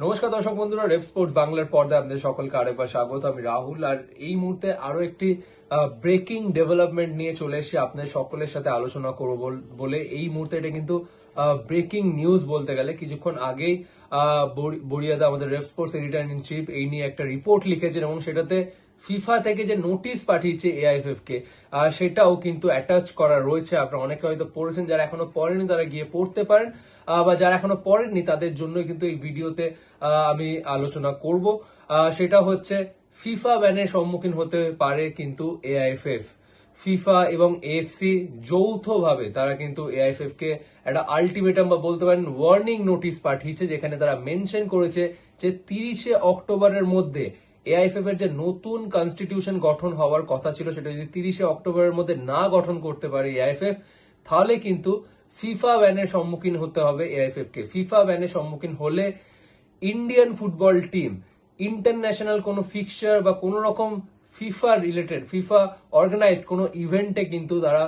নমস্কার দর্শক বন্ধুরা, রেপ স্পোর্টস বাংলার পর্দায় আপনাদের সকলকে আরেকবার স্বাগত। আমি রাহুল, আর এই মুহূর্তে আরও একটি ব্রেকিং ডেভেলপমেন্ট নিয়ে চলে এসে আপনাদের সকলের সাথে আলোচনা করব বল- এই মুহূর্তে এটা কিন্তু ব্রেকিং নিউজ বলতে গেলে। কিছুক্ষণ আগেই বড়িয়াদা আমাদের Rev Sports editor in chief এই নিয়ে একটা রিপোর্ট লিখেছেন এবং সেটাতে ফিফা থেকে যে নোটিশ পাঠিয়েছে এআইএফএফ কে সেটাও কিন্তু অ্যাটাচ করা রয়েছে। আপনারা অনেকে হয়তো পড়েছেন, যারা এখনও পড়েনি তারা গিয়ে পড়তে পারেন। বা যারা এখনও পড়েননি, তাদের জন্য কিন্তু এই ভিডিওতে আমি আলোচনা করব। সেটা হচ্ছে, ফিফা ব্যানের সম্মুখীন হতে পারে কিন্তু এআইএফএফ ফিফা এবং এএফসি যৌথভাবে তারা কিন্তু এআইএফএফ কে একটা আলটিমেটাম বা বলতে পারেন ওয়ার্নিং নোটিশ পাঠিয়েছে, যেখানে তারা মেনশন করেছে যে তিরিশে অক্টোবরের মধ্যে এআইএফএফ এর যে নতুন কনস্টিটিউশন গঠন হওয়ার কথা ছিল, সেটা যদি তিরিশে অক্টোবরের মধ্যে না গঠন করতে পারে এআইএফএফ তাহলে কিন্তু ফিফা ব্যানের সম্মুখীন হতে হবে এআইএফএফ কে ফিফা ব্যানের সম্মুখীন হলে ইন্ডিয়ান ফুটবল টিম, ইন্টারন্যাশনাল কোনো ফিক্সচার বা কোনো রকম ফিফা রিলেটেড, ফিফা অর্গানাইজড কোনো ইভেন্টে কিন্তু তারা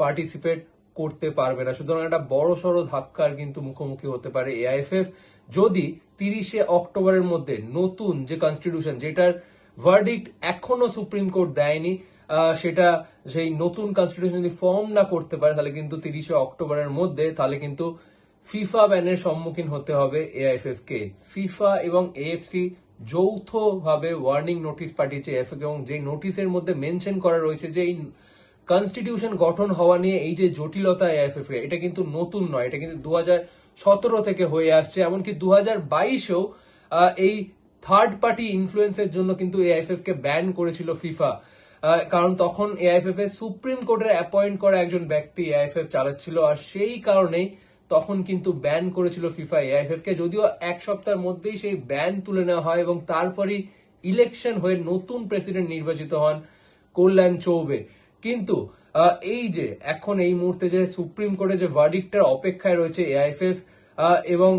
পার্টিসিপেট করতে পারবে না। সুতরাং একটা বড় সড়ো ধাক্কার কিন্তু মুখোমুখি হতে পারে এআইএফএফ। যদি তিরিশে অক্টোবরের মধ্যে নতুন যে কনস্টিটিউশন যেটার ভার্ডিক্ট এখনও সুপ্রিম কোর্ট দেয়নি সেটা সেই নতুন কনস্টিটিউশন যদি ফর্ম না করতে পারে, তাহলে কিন্তু তিরিশে অক্টোবরের মধ্যে, তাহলে কিন্তু ফিফা ব্যানের সম্মুখীন হতে হবে এআইএফএফ কে ফিফা এবং এএফসি যৌথভাবে ওয়ার্নিং নোটিশ পাঠিয়েছে এএফএফ এবং যে নোটিশের মধ্যে মেনশন করা রয়েছে যে এই কনস্টিটিউশন গঠন হওয়া নিয়ে এই যে জটিলতা এএফএফ এর এটা কিন্তু নতুন নয়, এটা কিন্তু দু সতেরো থেকে হয়ে আসছে। এমনকি দু হাজার বাইশেও এই থার্ড পার্টি ইনফ্লুয়েন্সের জন্য কিন্তু এআইএফএফ কে ব্যান করেছিল ফিফা কারণ তখন এআইএফএফ এর সুপ্রিম কোর্টের অ্যাপয়েন্ট করা একজন ব্যক্তি এআইএফএফ চালাচ্ছিল, আর সেই কারণেই তখন কিন্তু ব্যান করেছিল ফিফা এআইএফএফ কে। যদিও এক সপ্তাহের মধ্যেই সেই ব্যান তুলে নেওয়া হয় এবং তারপরই ইলেকশন হয়ে নতুন প্রেসিডেন্ট নির্বাচিত হন কল্যাণ চৌবে। কিন্তু এই যে এখন এই মুহূর্তে যে সুপ্রিম কোর্টে যে ভার্ডিক্টার অপেক্ষায় রয়েছে এআইএফএফ এবং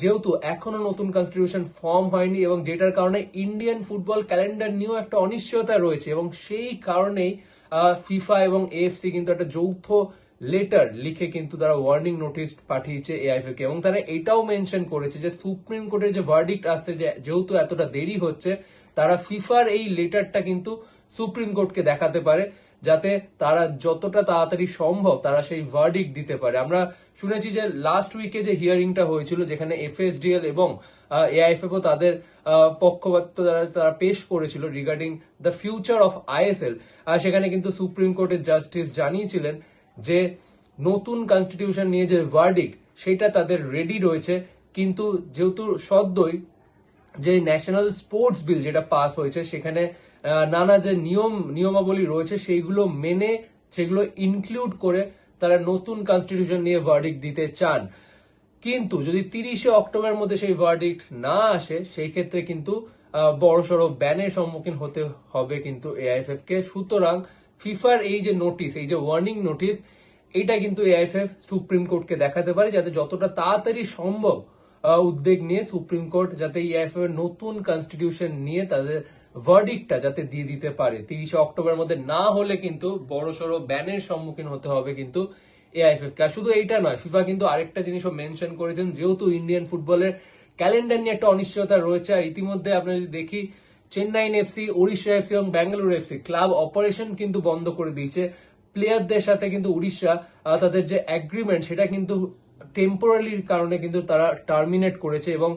যেহেতু এখনও নতুন কনস্টিটিউশন ফর্ম হয়নি এবং যেটার কারণে ইন্ডিয়ান ফুটবল ক্যালেন্ডার নিয়েও একটা অনিশ্চয়তা রয়েছে এবং সেই কারণেই ফিফা এবং এএফসি কিন্তু একটা যৌথ লেটার লিখে কিন্তু তারা ওয়ার্নিং নোটিশ পাঠিয়েছে এআইএফএ কে এবং তারা এটাও মেনশন করেছে যে সুপ্রিম কোর্টের যে ভার্ডিক্ট আসছে যেহেতু এতটা দেরি হচ্ছে, তারা ফিফার এই লেটারটা কিন্তু সুপ্রিম কোর্টকে দেখাতে পারে। যাতে তারা যতটা তাড়াতাড়ি সম্ভব তারা সেই ভার্ডিক দিতে পারে। আমরা শুনেছি যে লাস্ট উইকে যে হিয়ারিংটা হয়েছিল, যেখানে এফএসডিএল এবং এআইএফএফও তাদের পক্ষপাত তারা তারা পেশ করেছিল regarding the future of ISL সেখানে কিন্তু সুপ্রিম কোর্টের জাস্টিস জানিয়েছিলেন যে নতুন কনস্টিটিউশন নিয়ে যে ভার্ডিক সেটা তাদের রেডি রয়েছে। কিন্তু যেহেতু সদ্যই যে ন্যাশনাল স্পোর্টস বিল যেটা পাস হয়েছে, সেখানে নানা যে নিয়ম, নিয়মাবলী রয়েছে, সেইগুলো মেনে, সেগুলো ইনক্লুড করে তারা নতুন কনস্টিটিউশন নিয়ে ভার্ডিক্ট দিতে চান। কিন্তু যদি তিরিশে অক্টোবরের মধ্যে সেই ভার্ডিক্ট না আসে, সেই ক্ষেত্রে কিন্তু বড়সড় ব্যানের সম্মুখীন হতে হবে কিন্তু এআইএফএফ কে সুতরাং ফিফার এই যে নোটিশ এই যে ওয়ার্নিং নোটিশ এটা কিন্তু এআইএফএফ সুপ্রিম কোর্টকে দেখাতে পারে, যাতে যতটা তাড়াতাড়ি সম্ভব উদ্বেগ নিয়ে সুপ্রিম কোর্ট যাতে এআইএফএফ নতুন কনস্টিটিউশন নিয়ে তাদের ভার্ডিকটা যাতে দিয়ে দিতে পারে, তিরিশে অক্টোবরের মধ্যে না হলে কিন্তু বড়সড় ব্যানের সম্মুখীন হতে হবে কিন্তু এআইএফএফ আর শুধু এইটা নয় ফিফা কিন্তু আরেকটা জিনিসও মেনশন করেছেন, যেহেতু ইন্ডিয়ান ফুটবলের ক্যালেন্ডার নিয়ে একটা অনিশ্চয়তা রয়েছে, আর ইতিমধ্যে আমরা যদি দেখি চেন্নাইন এফসি ওড়িশা এফসি এবং ব্যাঙ্গালোর এফসি ক্লাব অপারেশন কিন্তু বন্ধ করে দিয়েছে। প্লেয়ারদের সাথে কিন্তু উড়িষ্যা তাদের যে অ্যাগ্রিমেন্ট সেটা কিন্তু টেম্পোরারির কারণে কিন্তু তারা টার্মিনেট করেছে এবং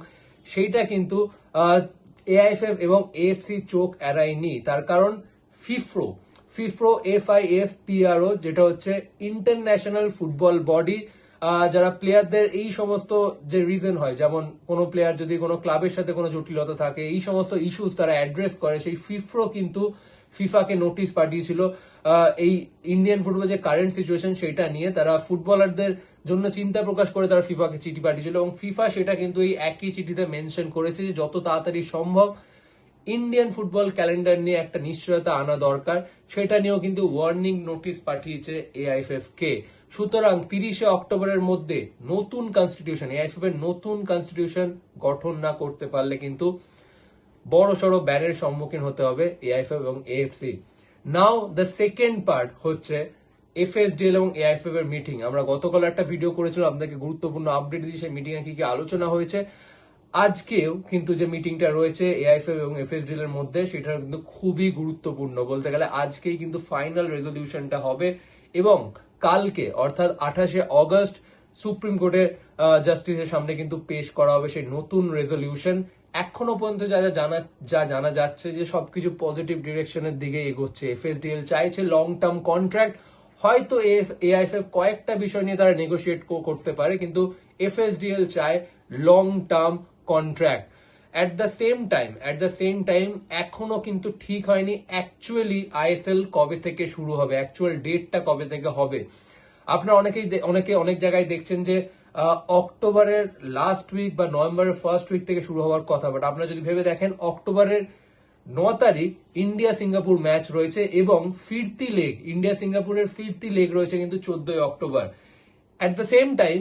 সেইটা কিন্তু এআইএফএফ এবং এএফসি চোখ এড়ায়নি। তার কারণ FIFPro FIFPro F I F PRO যেটা হচ্ছে ইন্টারন্যাশনাল ফুটবল বডি যারা প্লেয়ারদের এই সমস্ত যে রিজন হয়, যেমন কোনো প্লেয়ার যদি কোনো ক্লাবের সাথে কোনো জটিলতা থাকে, এই সমস্ত ইস্যুস তারা অ্যাড্রেস করে। সেই ফিফ্রো কিন্তু ফিফাকে নোটিশ পাঠিয়েছিল। এই ইন্ডিয়ান ফুটবল যে কারেন্ট সিচুয়েশন সেটা নিয়ে তারা ফুটবলারদের জন্য চিন্তা প্রকাশ করে তারা ফিফাকে চিঠি পাঠিয়েছিল এবং ফিফা সেটা কিন্তু এই একই চিঠিতে মেনশন করেছে যে যত তাড়াতাড়ি সম্ভব ইন্ডিয়ান ফুটবল ক্যালেন্ডার নিয়ে একটা নিশ্চয়তা আনা দরকার। সেটা নিয়েও কিন্তু ওয়ার্নিং নোটিশ পাঠিয়েছে এআইএফএফ কে সুতরাং তিরিশে অক্টোবরের মধ্যে নতুন কনস্টিটিউশন এআইএফএফ এর নতুন কনস্টিটিউশন গঠন না করতে পারলে কিন্তু বড় সড়ো ব্যানের সম্মুখীন হতে হবে এআইএফএফ এবং AFC now the second part হচ্ছে এফএসডিএল এবং এআইএফএফ এর মিটিং আমরা গতকাল একটা ভিডিও করেছিলাম, আপনাদেরকে গুরুত্বপূর্ণ আপডেট দিয়ে সেই মিটিং এ কি কি আলোচনা হয়েছে। আজকেও কিন্তু যে মিটিংটা রয়েছে এআইএফএফ এবং এফএসডিএল এর মধ্যে সেটা কিন্তু খুবই গুরুত্বপূর্ণ। বলতে গেলে আজকেই কিন্তু ফাইনাল রেজলিউশনটা হবে এবং কালকে, অর্থাৎ আঠাশে অগস্ট, সুপ্রিম কোর্টের জাস্টিসের সামনে কিন্তু পেশ করা হবে সেই নতুন রেজলিউশন এখনও পর্যন্ত যা যা জানা যা জানা যাচ্ছে যে সবকিছু পজিটিভ ডিরেকশনের দিকে এগোচ্ছে। এফএসডিএল চাইছে লং টার্ম কন্ট্রাক্ট হয়তো এআইএফএফ কয়েকটা বিষয় নিয়ে তারা নেগোসিয়েট করতে পারে, কিন্তু এফএসডিএল চায় long term contract at the same time at the same time এখনও কিন্তু ঠিক হয়নি অ্যাকচুয়ালি আইএসএল কবে থেকে শুরু হবে অ্যাকচুয়াল ডেটটা কবে থেকে হবে। আপনারা অনেকেই অনেকে অনেক জায়গায় দেখছেন যে অক্টোবরের লাস্ট উইক বা নভেম্বরের ফার্স্ট উইক থেকে শুরু হওয়ার কথা বাট আপনারা যদি ভেবে দেখেন, অক্টোবরের ন তারিখ ইন্ডিয়া সিঙ্গাপুর ম্যাচ রয়েছে এবং ফিরতি লেগ ইন্ডিয়া সিঙ্গাপুরের ফিরতি লেগ রয়েছে কিন্তু চোদ্দই October. At the same time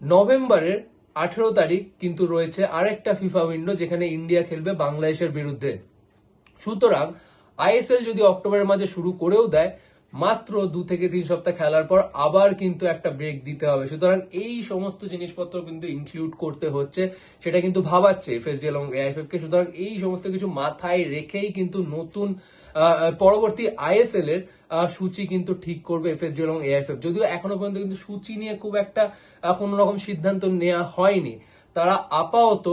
নভেম্বরের আঠেরো তারিখ কিন্তু রয়েছে আরেকটা ফিফা উইন্ডো যেখানে ইন্ডিয়া খেলবে বাংলাদেশের বিরুদ্ধে। সুতরাং আইএসএল যদি অক্টোবরের মাঝে শুরু করেও দেয় মাত্র দু থেকে তিন সপ্তাহ খেলার পর আবার কিন্তু একটা ব্রেক দিতে হবে। সুতরাং এই সমস্ত জিনিসপত্র কিন্তু ইনক্লুড করতে হচ্ছে, সেটা কিন্তু ভাবাচ্ছে এফএসডি এবং এআইএফএফ কে সুতরাং এই সমস্ত কিছু মাথায় রেখেই কিন্তু নতুন পরবর্তী আইএসএল এর সূচি কিন্তু ঠিক করবে এফএসডি এবং এআইএফএফ যদিও এখনও পর্যন্ত কিন্তু সূচি নিয়ে খুব একটা কোনো রকম সিদ্ধান্ত নেওয়া হয়নি। তারা আপাতত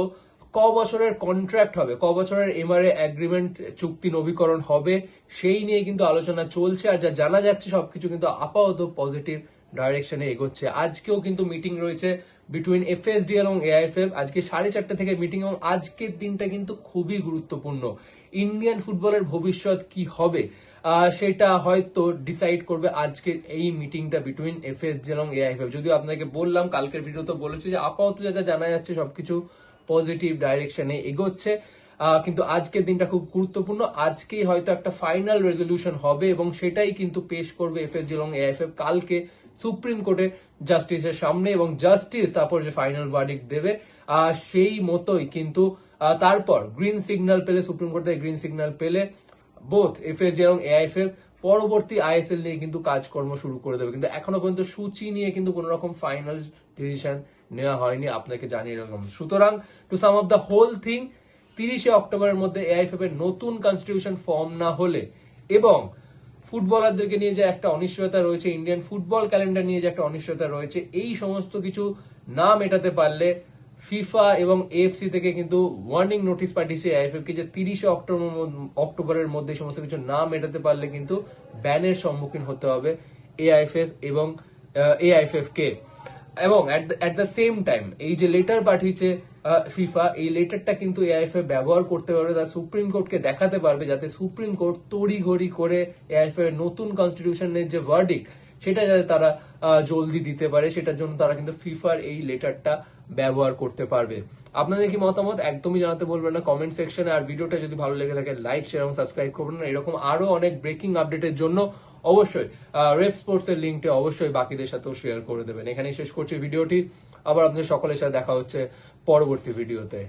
ক বছরের কন্ট্রাক্ট হবে, ক বছরের এমআরএ এগ্রিমেন্ট চুক্তি নবীকরণ হবে, সেই নিয়ে কিন্তু আলোচনা চলছে আর যা জানা যাচ্ছে সবকিছু কিন্তু আপাতত পজিটিভ ডাইরেকশনে এগোচ্ছে। আজকেও কিন্তু মিটিং রয়েছে বিটুইন এফএসডি এবং এআইএফএফ আজকে সাড়ে চারটে থেকে মিটিং এবং আজকের দিনটা কিন্তু খুবই গুরুত্বপূর্ণ। ইন্ডিয়ান ফুটবলের ভবিষ্যৎ কি হবে সেটা হয়তো ডিসাইড করবে আজকের এই মিটিংটা বিটুইন এফএসডি এবং এআইএফএফ যদিও আপনাকে বললাম, কালকের ভিডিওতে বলেছি যে আপাতত যা যা জানা যাচ্ছে সবকিছু পজিটিভ ডাইরেকশনে এগোচ্ছে। কিন্তু আজকের দিনটা খুব গুরুত্বপূর্ণ। আজকেই হয়তো একটা ফাইনাল রেজলিউশন হবে এবং সেটাই কিন্তু পেশ করবে এফএসডি এবং এআইএফএফ কালকে সুপ্রিম কোর্টে জাস্টিসের সামনে এবং জাস্টিস তারপর যে ফাইনাল ভার্ডিক্ট দেবে সেই মতোই কিন্তু তারপর গ্রিন সিগন্যাল পেলে, সুপ্রিম কোর্ট থেকে গ্রিন সিগন্যাল পেলে বোথ এফএসডি এবং এআইএফএফ পরবর্তী আইএসএল নিয়ে কিন্তু কাজকর্ম শুরু করে দেবে। কিন্তু এখনও পর্যন্ত সূচি নিয়ে কিন্তু কোন রকম ফাইনাল ডিসিশন নেওয়া হয়নি, আপনাকে জানিয়ে রাখলাম সুতরাং to sum of the whole thing তিরিশে অক্টোবরের মধ্যে এআইএফএফ এর নতুন কনস্টিটিউশন ফর্ম না হলে এবং ফুটবলারদেরকে নিয়ে যে একটা অনিশ্চয়তা রয়েছে ইন্ডিয়ান ফুটবল ক্যালেন্ডার নিয়ে যে একটা অনিশ্চয়তা রয়েছে, এই সমস্ত কিছু না মেটাতে পারলে ফিফা এবং এএফসি থেকে কিন্তু ওয়ার্নিং নোটিশ পাঠিয়েছে আইএফএফ কে যে তিরিশে অক্টোবর অক্টোবরের মধ্যে সমস্ত কিছু না মেটাতে পারলে কিন্তু ব্যানের সম্মুখীন হতে হবে এআইএফএফ এবং এআইএফএফ কে। এবং অ্যাট দ্য সেম টাইম এই যে লেটার পাঠিয়েছে ফিফা এই লেটারটা কিন্তু এআইএফএ ব্যবহার করতে পারবে, তার সুপ্রিম কোর্টকে দেখাতে পারবে, যাতে সুপ্রিম কোর্ট তড়িঘড়ি করে এআইএফএ এর নতুন কনস্টিটিউশনের যে ভার্ডিক সেটা যাতে তারা জলদি দিতে পারে, সেটার জন্য তারা কিন্তু ফিফার এই লেটারটা ব্যবহার করতে পারবে। আপনাদের কি মতামত? একদমই জানাতে বলবেন না কমেন্ট সেকশনে আর ভিডিওটা যদি ভালো লেগে থাকে লাইক শেয়ার এবং সাবস্ক্রাইব করবেন না। এরকম আরও অনেক ব্রেকিং আপডেটের জন্য অবশ্যই। রেপ স্পোর্টস এর লিঙ্কটি অবশ্যই বাকিদের সাথেও শেয়ার করে দেবেন। এখানেই শেষ করছি ভিডিওটি। আবার আপনাদের সকলের সাথে দেখা হচ্ছে পরবর্তী ভিডিওতে